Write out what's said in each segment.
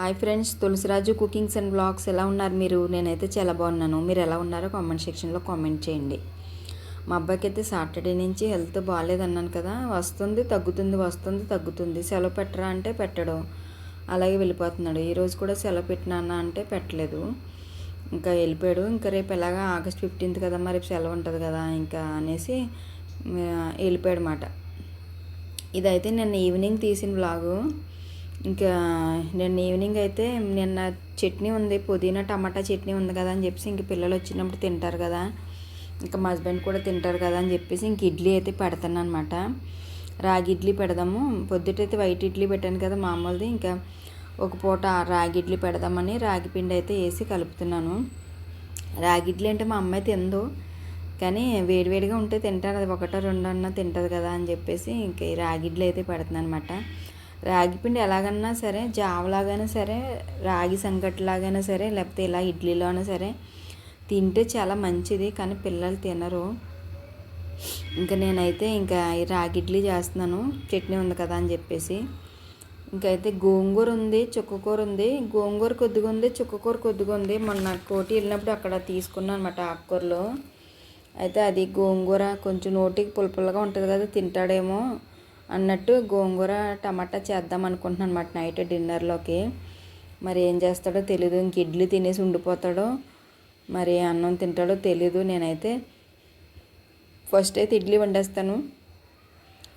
Hi friends Tulasiraju cookings and blogs ఎలా ఉన్నారు మీరు? నేనైతే చాలా బాగున్నాను. మీరు ఎలా ఉన్నారో కామెంట్ సెక్షన్లో కామెంట్ చేయండి. మా అబ్బాయికి అయితే సాటర్డే నుంచి హెల్త్ బాగాలేదన్నాను కదా వస్తుంది తగ్గుతుంది వస్తుంది తగ్గుతుంది. సెలవు పెట్టరా అంటే పెట్టడం. అలాగే వెళ్ళిపోతున్నాడు. ఈరోజు కూడా సెలవు పెట్టినా అంటే పెట్టలేదు. ఇంకా వెళ్ళిపోయాడు. ఇంకా రేపు ఎలాగా ఆగస్ట్ ఫిఫ్టీన్త్ కదా మరి సెలవు ఉంటుంది కదా ఇంకా అనేసి వెళ్ళిపోయాడు మాట. ఇదైతే నిన్న ఈవినింగ్ తీసిన బ్లాగు. ఇంకా నిన్న ఈవినింగ్ అయితే నిన్న చట్నీ ఉంది పుదీనా టమాటా చట్నీ ఉంది కదా అని చెప్పేసి ఇంక పిల్లలు వచ్చినప్పుడు తింటారు కదా. ఇంకా మా హస్బెండ్ కూడా తింటారు కదా అని చెప్పేసి ఇంక ఇడ్లీ అయితే పెడతాను అనమాట రాగి ఇడ్లీ పెడదాము. పొద్దుటైతే వైట్ ఇడ్లీ పెట్టాను కదా మామూలుది. ఇంకా ఒక పూట రాగి ఇడ్లీ పెడదామని రాగి పిండి అయితే వేసి కలుపుతున్నాను. రాగి ఇడ్లీ అంటే మా అమ్మాయి తిందు కానీ వేడివేడిగా ఉంటే తింటారు. అది ఒకటో రెండో అన్న తింటుంది కదా అని చెప్పేసి ఇంక రాగి ఇడ్లీ అయితే పెడుతున్నాను అనమాట రాగి పిండి ఎలాగన్నా సరే జావలాగైనా సరే రాగి సంకట్లాగైనా సరే లేకపోతే ఇలా ఇడ్లీలో అయినా సరే తింటే చాలా మంచిది కానీ పిల్లలు తినరు. ఇంకా నేనైతే ఇంకా రాగి ఇడ్లీ చేస్తున్నాను. చట్నీ ఉంది కదా అని చెప్పేసి. ఇంకైతే గోంగూర ఉంది చుక్కకూర ఉంది. గోంగూర కొద్దిగా ఉంది చుక్కకూర కొద్దిగా ఉంది. మొన్న కోటి వెళ్ళినప్పుడు అక్కడ తీసుకున్నాను అనమాట ఆకుకూరలో. అయితే అది గోంగూర కొంచెం నోటికి పులుపులుగా ఉంటుంది కదా తింటాడేమో. అన్నట్టు గోంగూర టమాటా చేద్దాం అనుకుంటున్నాను అనమాట నైట్ డిన్నర్లోకి. మరి ఏం చేస్తాడో తెలీదు. ఇంక ఇడ్లీ తినేసి ఉండిపోతాడో మరి అన్నం తింటాడో తెలీదు నేనైతే. ఫస్ట్ అయితే ఇడ్లీ వండేస్తాను.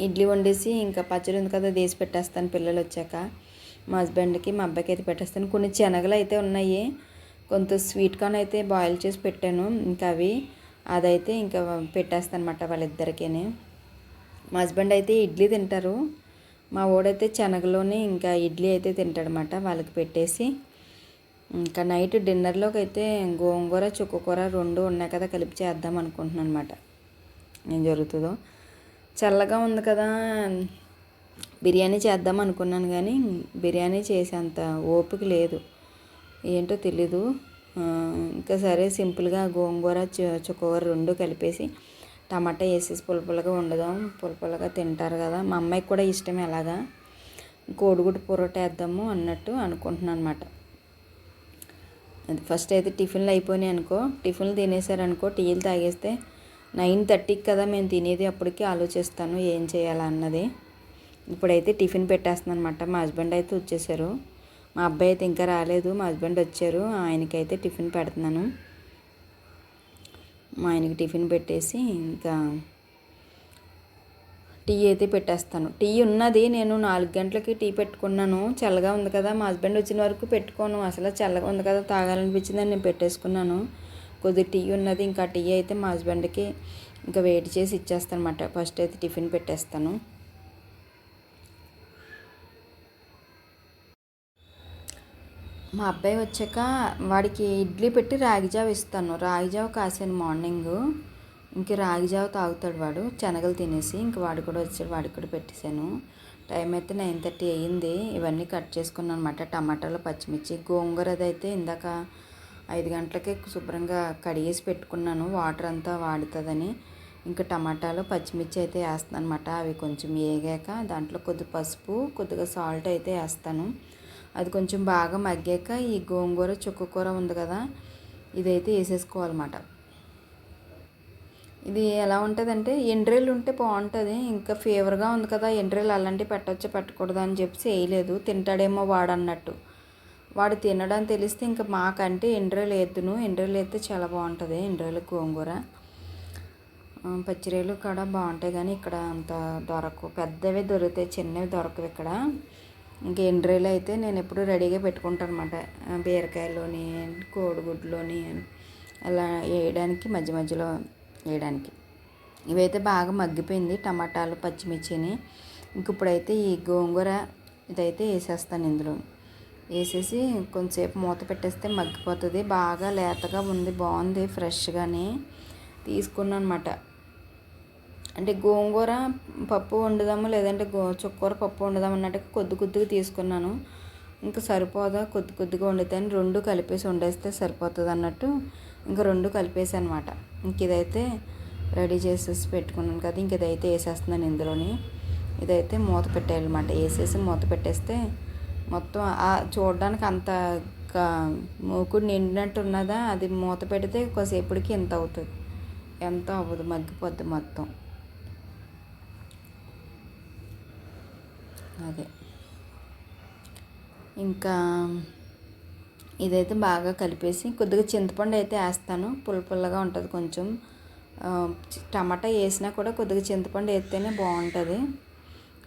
ఇడ్లీ వండేసి ఇంకా పచ్చడి ఉంది కదా తీసి పెట్టేస్తాను పిల్లలు వచ్చాక. మా హస్బెండ్కి మా అబ్బాయికి అయితే పెట్టేస్తాను. కొన్ని శనగలు అయితే ఉన్నాయి. కొంత స్వీట్ కార్న్ అయితే బాయిల్ చేసి పెట్టాను. ఇంకా అవి అదైతే ఇంకా పెట్టేస్తాను అనమాట వాళ్ళిద్దరికీ మా హస్బెండ్ అయితే ఇడ్లీ తింటారు. మా ఓడైతే శనగలోనే ఇంకా ఇడ్లీ అయితే తింటాడనమాట వాళ్ళకి పెట్టేసి ఇంకా నైట్ డిన్నర్లోకి అయితే గోంగూర చుక్కకూర రెండు ఉన్నాయి కదా కలిపి చేద్దాం అనుకుంటున్నాను అనమాట ఏం జరుగుతుందో. చల్లగా ఉంది కదా బిర్యానీ చేద్దాం అనుకున్నాను కానీ బిర్యానీ చేసేంత ఓపిక లేదు. ఏంటో తెలీదు. ఇంకా సరే సింపుల్గా గోంగూర చు- చుక్కకూర రెండు కలిపేసి టమాటా వేసేసి పులపులగా వండుదాం పులపులగా తింటారు కదా. మా అమ్మాయికి కూడా ఇష్టం ఎలాగా? కోడిగుడ్డు పొరోటా వేద్దాము అన్నట్టు అనుకుంటున్నాను అనమాట అది ఫస్ట్ అయితే టిఫిన్లు అయిపోయినాయి అనుకో టిఫిన్లు తినేసారనుకో టీలు తాగేస్తే నైన్ థర్టీకి కదా మేము తినేది. అప్పటికి ఆలోచిస్తాను ఏం చేయాలన్నది ఇప్పుడైతే టిఫిన్ పెట్టేస్తున్నాను అనమాట మా హస్బెండ్ అయితే వచ్చేసారు. మా అబ్బాయి అయితే ఇంకా రాలేదు. మా హస్బెండ్ వచ్చారు. ఆయనకైతే టిఫిన్ పెడుతున్నాను. మా ఆయనకి టిఫిన్ పెట్టేసి ఇంకా టీ అయితే పెట్టేస్తాను. టీ ఉన్నది నేను నాలుగు గంటలకి టీ పెట్టుకున్నాను. చల్లగా ఉంది కదా మా హస్బెండ్ వచ్చిన వరకు పెట్టుకోను. అసలు చల్లగా ఉంది కదా తాగాలనిపించిందని నేను పెట్టేసుకున్నాను. కొద్ది టీ ఉన్నది ఇంకా టీ అయితే మా హస్బెండ్కి ఇంకా వెయిట్ చేసి ఇచ్చేస్తాను అనమాట ఫస్ట్ అయితే టిఫిన్ పెట్టేస్తాను. మా అబ్బాయి వచ్చాక వాడికి ఇడ్లీ పెట్టి రాగిజావ ఇస్తాను. రాగిజావ కాసాను మార్నింగ్. ఇంక రాగిజావ తాగుతాడు వాడు. శనగలు తినేసి ఇంక వాడు కూడా వచ్చాడు. వాడికి కూడా పెట్టేశాను. టైం అయితే నైన్ థర్టీ అయ్యింది. ఇవన్నీ కట్ చేసుకున్నాను అనమాట టమాటాలు పచ్చిమిర్చి గోంగూర అయితే ఇందాక ఐదు గంటలకే శుభ్రంగా కడిగేసి పెట్టుకున్నాను. వాటర్ అంతా వాడుతుందని. ఇంకా టమాటాలు పచ్చిమిర్చి అయితే వేస్తాను అనమాట అవి కొంచెం వేగాక దాంట్లో కొద్ది పసుపు కొద్దిగా సాల్ట్ అయితే వేస్తాను. అది కొంచెం బాగా మగ్గాక ఈ గోంగూర చుక్కకూర ఉంది కదా ఇదైతే వేసేసుకోవాలన్నమాట. ఇది ఎలా ఉంటుందంటే ఎండ్రేలు ఉంటే బాగుంటుంది. ఇంకా ఫేవర్గా ఉంది కదా ఎండ్రేలు అలాంటివి పెట్టచ్చో పెట్టకూడదు అని చెప్పి వేయలేదు తింటాడేమో వాడు అన్నట్టు. వాడు తినడం తెలిస్తే ఇంకా మాకంటే ఎండ్రేలు వేద్దును ఎండ్రేలు వేస్తే చాలా బాగుంటుంది ఎండ్రేలు గోంగూర. పచ్చిరేలు కూడా బాగుంటాయి కానీ ఇక్కడ అంత దొరకవు. పెద్దవి దొరుకుతాయి చిన్నవి దొరకవు ఇక్కడ. ఇంకా ఎండ్రీలు అయితే నేను ఎప్పుడు రెడీగా పెట్టుకుంటాను అనమాట బీరకాయలోని కోడిగుడ్లోని అలా వేయడానికి మధ్య మధ్యలో వేయడానికి. ఇవైతే బాగా మగ్గిపోయింది టమాటాలు పచ్చిమిర్చిని. ఇంక ఇప్పుడైతే ఈ గోంగూర ఇదైతే వేసేస్తాను ఇందులో. వేసేసి కొంచెంసేపు మూత పెట్టేస్తే మగ్గిపోతుంది. బాగా లేతగా ఉంది బాగుంది ఫ్రెష్గానే తీసుకున్నాను అనమాట అంటే గోంగూర పప్పు వండుదాము లేదంటే గో చుక్కూర పప్పు వండుదాం అన్నట్టు కొద్ది కొద్దిగా తీసుకున్నాను. ఇంకా సరిపోదా? కొద్ది కొద్దిగా వండుతాను రెండు కలిపేసి వండేస్తే సరిపోతుంది అన్నట్టు ఇంకా రెండు కలిపేసి అనమాట ఇంక ఇదైతే రెడీ చేసేసి పెట్టుకున్నాను కదా ఇంక ఇదైతే వేసేస్తున్నాను ఇందులోని. ఇదైతే మూత పెట్టేయాలన్నమాట వేసేసి మూత పెట్టేస్తే మొత్తం చూడడానికి అంత మూకుడు నిండినట్టు ఉన్నదా? అది మూత పెడితే కొద్దిసేపటికి ఎంత అవుతుంది? ఎంత అవ్వదు? మగ్గిపోద్ది మొత్తం. అదే. ఇంకా ఇదైతే బాగా కలిపేసి కొద్దిగా చింతపండు అయితే వేస్తాను. పుల్ల పుల్లగా ఉంటుంది కొంచెం. టమాటా వేసినా కూడా కొద్దిగా చింతపండు వేస్తేనే బాగుంటుంది.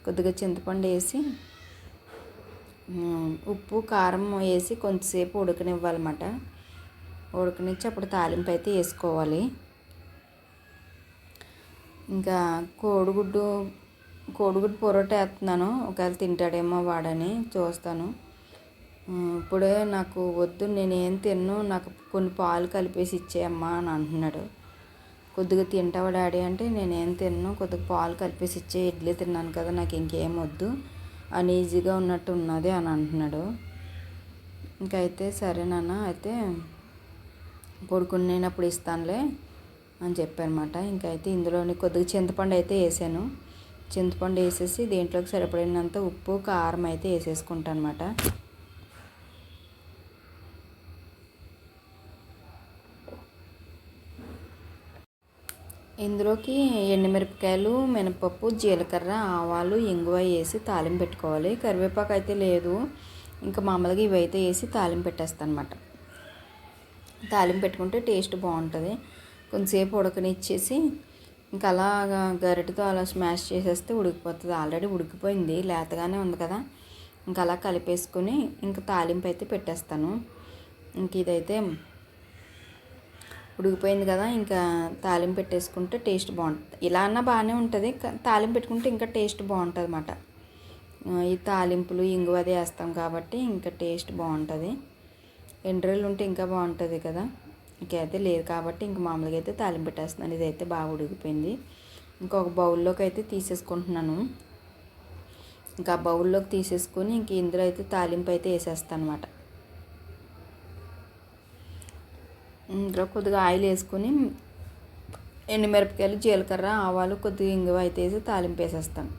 కొద్దిగా చింతపండు వేసి ఉప్పు కారం వేసి కొంచెంసేపు ఉడకనివ్వాలన్నమాట. ఉడకనిచ్చి అప్పుడు తాలింపు అయితే వేసుకోవాలి. ఇంకా కోడిగుడ్డు కోడిగుడ్డు పొరోటా వేస్తున్నాను. ఒకవేళ తింటాడేమో వాడని చూస్తాను. ఇప్పుడే నాకు వద్దు నేనేం తిన్ను నాకు కొన్ని పాలు కలిపేసి ఇచ్చేయమ్మా అని అంటున్నాడు. కొద్దిగా తింటావా డాడీ అంటే నేనేం తిన్ను కొద్దిగా పాలు కలిపేసి ఇచ్చే ఇడ్లీ తిన్నాను కదా నాకు ఇంకేం వద్దు ఈజీగా ఉన్నట్టు ఉన్నది అని అంటున్నాడు. ఇంకైతే సరే నాన్న అయితే కొడుకుని నేను అప్పుడు ఇస్తానులే అని చెప్పానమాట ఇంకైతే ఇందులోని కొద్దిగా చింతపండు అయితే వేసాను. చింతపండు వేసేసి దీంట్లోకి సరిపడినంత ఉప్పు కారం అయితే వేసేసుకుంటాను అనమాట ఇందులోకి ఎండుమిరపకాయలు మినపప్పు జీలకర్ర ఆవాలు ఇంగువ వేసి తాలింపు పెట్టుకోవాలి. కరివేపాకు అయితే లేదు. ఇంకా మామూలుగా ఇవి అయితే వేసి తాలింపు పెట్టేస్తాను అనమాట తాలింపు పెట్టుకుంటే టేస్ట్ బాగుంటుంది. కొంతసేపు ఉడకనిచ్చేసి ఇంకా అలాగా గరిటతో అలా స్మాష్ చేసేస్తే ఉడికిపోతుంది. ఆల్రెడీ ఉడికిపోయింది లేతగానే ఉంది కదా. ఇంకా అలా కలిపేసుకొని ఇంకా తాలింపు అయితే పెట్టేస్తాను. ఇంక ఇదైతే ఉడికిపోయింది కదా ఇంకా తాలింపు పెట్టేసుకుంటే టేస్ట్ బాగుంటుంది. ఇలా అన్నా బాగానే ఉంటుంది తాలింపు పెట్టుకుంటే ఇంకా టేస్ట్ బాగుంటుంది అన్నమాట ఈ తాలింపులు ఇంగువది వేస్తాం కాబట్టి ఇంకా టేస్ట్ బాగుంటుంది. ఎండ్రీలు ఉంటే ఇంకా బాగుంటుంది కదా. ఇంకైతే లేదు కాబట్టి ఇంక మామూలుగా అయితే తాలింపు పెట్టేస్తున్నాను. ఇదైతే బాగా ఉడికిపోయింది. ఇంకొక బౌల్లోకి అయితే తీసేసుకుంటున్నాను. ఇంకా బౌల్లోకి తీసేసుకొని ఇంక ఇందులో అయితే తాలింపు అయితే వేసేస్తాను అనమాట ఇందులో కొద్దిగా ఆయిల్ వేసుకొని ఎండుమిరపకాయలు జీలకర్ర ఆవాలు కొద్దిగా ఇంగువ అయితే వేసి తాలింపు వేసేస్తాను.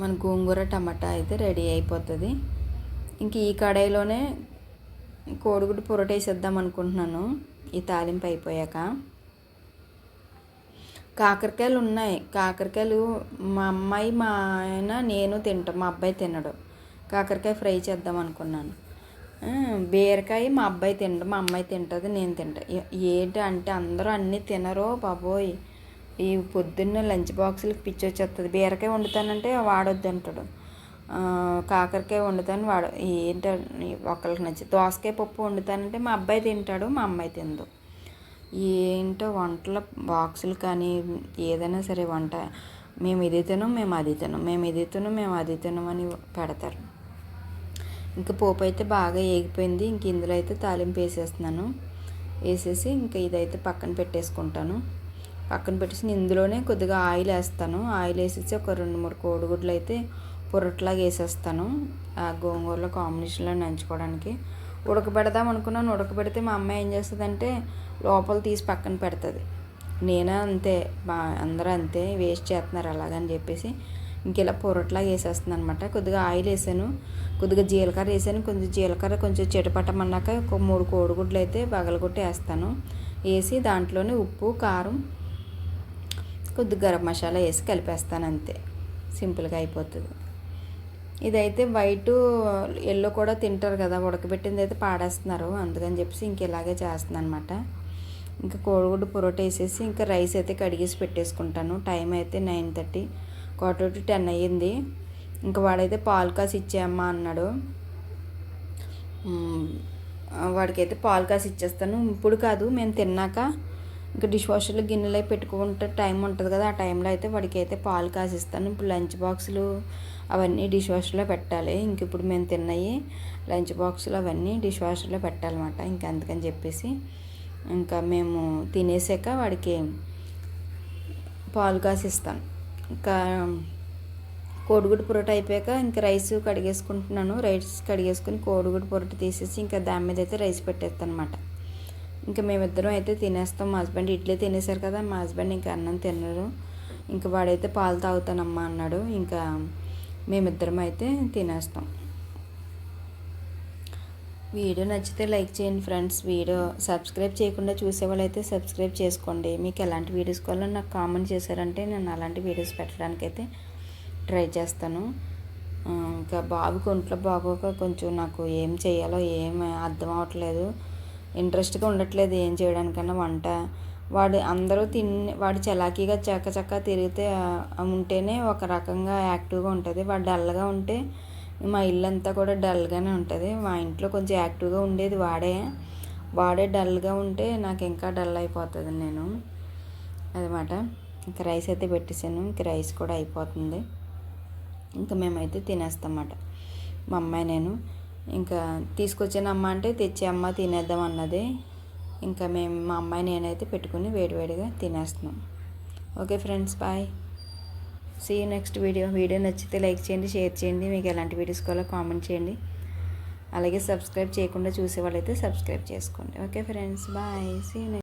మన గోంగూర టమాటా అయితే రెడీ అయిపోతుంది. ఇంక ఈ కడాయిలోనే కోడిగుడ్డు పొరట వేసేద్దాం అనుకుంటున్నాను. ఈ తాలింపు అయిపోయాక. కాకరకాయలు ఉన్నాయి. కాకరకాయలు మా అమ్మాయి మా ఆయన నేను తింటాం. మా అబ్బాయి తినడు. కాకరకాయ ఫ్రై చేద్దాం అనుకున్నాను. బీరకాయ మా అబ్బాయి తినడు మా అమ్మాయి తింటుంది నేను తింటా. ఏంటి అంటే అందరూ అన్నీ తినరు బాబోయ్. ఈ పొద్దున్న లంచ్ బాక్సులకు పిచ్చి వచ్చేస్తుంది బీరకాయ వండుతానంటే వాడొద్దు అంటాడు. కాకరకాయ వండుతాను వాడు ఏంటి ఒకరికి నచ్చి దోసకాయ పప్పు వండుతానంటే మా అబ్బాయి తింటాడు మా అమ్మాయి తిందు ఏంటో వంటల బాక్సులు కానీ ఏదైనా సరే వంట. మేము ఇది తినం మేము అది తినం మేము ఇది తినం మేము అది తినం అని పెడతారు. ఇంకా పోపు అయితే బాగా ఏగిపోయింది ఇంక ఇందులో అయితే తాలింపు వేసేస్తున్నాను. వేసేసి ఇంకా ఇదైతే పక్కన పెట్టేసుకుంటాను. పక్కన పెట్టేసి ఇందులోనే కొద్దిగా ఆయిల్ వేస్తాను. ఆయిల్ వేసేసి ఒక రెండు మూడు కోడిగుడ్లు అయితే పొరట్లాగా వేసేస్తాను. ఆ గోంగూరలో కాంబినేషన్లో నంచుకోవడానికి. ఉడకబెడదాం అనుకున్నాను. ఉడకబెడితే మా అమ్మాయి ఏం చేస్తుందంటే లోపల తీసి పక్కన పెడుతుంది. నేనే అంతే. బా అందరూ అంతే. వేస్ట్ చేస్తున్నారు అలాగని చెప్పేసి ఇంక ఇలా పొరట్లాగా వేసేస్తుంది అనమాట కొద్దిగా ఆయిల్ వేసాను. కొద్దిగా జీలకర్ర వేసాను. కొంచెం జీలకర్ర కొంచెం చిటపట్టమన్నాక ఒక మూడు కోడిగుడ్లు అయితే పగలగొట్టి వేస్తాను. వేసి దాంట్లోనే ఉప్పు కారం కొద్దిగా గరం మసాలా వేసి కలిపేస్తాను అంతే. సింపుల్గా అయిపోతుంది. ఇదైతే వైట్ ఎల్లో కూడా తింటారు కదా ఉడకబెట్టింది అయితే పాడేస్తున్నారు. అందుకని చెప్పేసి ఇంక ఇలాగే చేస్తున్నాను అనమాట ఇంకా కోడిగుడ్డు పొరోటా వేసేసి ఇంకా రైస్ అయితే కడిగేసి పెట్టేసుకుంటాను. టైం అయితే nine thirty quarter to ten అయ్యింది. ఇంకా వాడైతే పాలు కాసి ఇచ్చేయమ్మా అన్నాడు. వాడికైతే పాలు కాసి ఇచ్చేస్తాను. ఇప్పుడు కాదు మేము తిన్నాక ఇంకా డిష్ వాషర్లో గిన్నెలో పెట్టుకుంటే టైం ఉంటుంది కదా ఆ టైంలో అయితే వాడికి అయితే పాలు కాసిస్తాను ఇప్పుడు లంచ్ బాక్సులు అవన్నీ డిష్ వాషర్లో పెట్టాలి. ఇంక ఇప్పుడు మేము తిన్నాయి లంచ్ బాక్సులు అవన్నీ డిష్ వాషర్లో పెట్టాలన్నమాట. ఇంకా అందుకని చెప్పేసి ఇంకా మేము తినేసాక వాడికి పాలు కాసిస్తాం. ఇంకా కోడిగుడ్డు పొరట అయిపోయాక ఇంకా రైస్ కడిగేసుకుంటున్నాను. రైస్ కడిగేసుకుని కోడిగుడ్డు పొరట తీసేసి ఇంకా దాని మీద అయితే రైస్ పెట్టేస్తాను అనమాట ఇంకా మేమిద్దరం అయితే తినేస్తాం. మా హస్బెండ్ ఇడ్లీ తినేసారు కదా మా హస్బెండ్ ఇంకా అన్నం తినరు. ఇంకా వాడైతే పాలు తాగుతానమ్మా అన్నాడు. ఇంకా మేమిద్దరం అయితే తినేస్తాం. వీడియో నచ్చితే లైక్ చేయండి ఫ్రెండ్స్. వీడియో సబ్స్క్రైబ్ చేయకుండా చూసేవాళ్ళైతే సబ్స్క్రైబ్ చేసుకోండి. మీకు ఎలాంటి వీడియోస్ కావాలో నాకు కామెంట్ చేశారంటే నేను అలాంటి వీడియోస్ పెట్టడానికి అయితే ట్రై చేస్తాను. ఇంకా బాబుకి ఒంట్లో బాగోక కొంచెం నాకు ఏం చేయాలో ఏం అర్థం అవ్వట్లేదు. ఇంట్రెస్ట్గా ఉండట్లేదు ఏం చేయడానికన్నా వంట వాడు అందరూ తిని వాడు చలాకీగా చక్క చక్క తిరిగితే ఉంటేనే ఒక రకంగా యాక్టివ్గా ఉంటుంది. వాడు డల్గా ఉంటే మా ఇల్లంతా కూడా డల్గానే ఉంటుంది. మా ఇంట్లో కొంచెం యాక్టివ్గా ఉండేది వాడే. వాడే డల్గా ఉంటే నాకు ఇంకా డల్ అయిపోతుంది నేను. అదమాట. ఇంకా రైస్ అయితే పెట్టేశాను ఇంకా రైస్ కూడా అయిపోతుంది. ఇంకా మేమైతే తినేస్తామన్నమాట మా అమ్మాయి నేను. ఇంకా తీసుకొచ్చిన అమ్మ అంటే తెచ్చే అమ్మ తినేద్దాం అన్నది. ఇంకా మేము మా అమ్మాయి నేనైతే పెట్టుకుని వేడివేడిగా తినేస్తున్నాం. Okay friends bye. See you next video video నచ్చితే లైక్ చేయండి షేర్ చేయండి. మీకు ఎలాంటి వీడియోస్ కావాలో కామెంట్ చేయండి. అలాగే సబ్స్క్రైబ్ చేయకుండా చూసే వాళ్ళైతే సబ్స్క్రైబ్ చేసుకోండి. Okay friends bye. సీ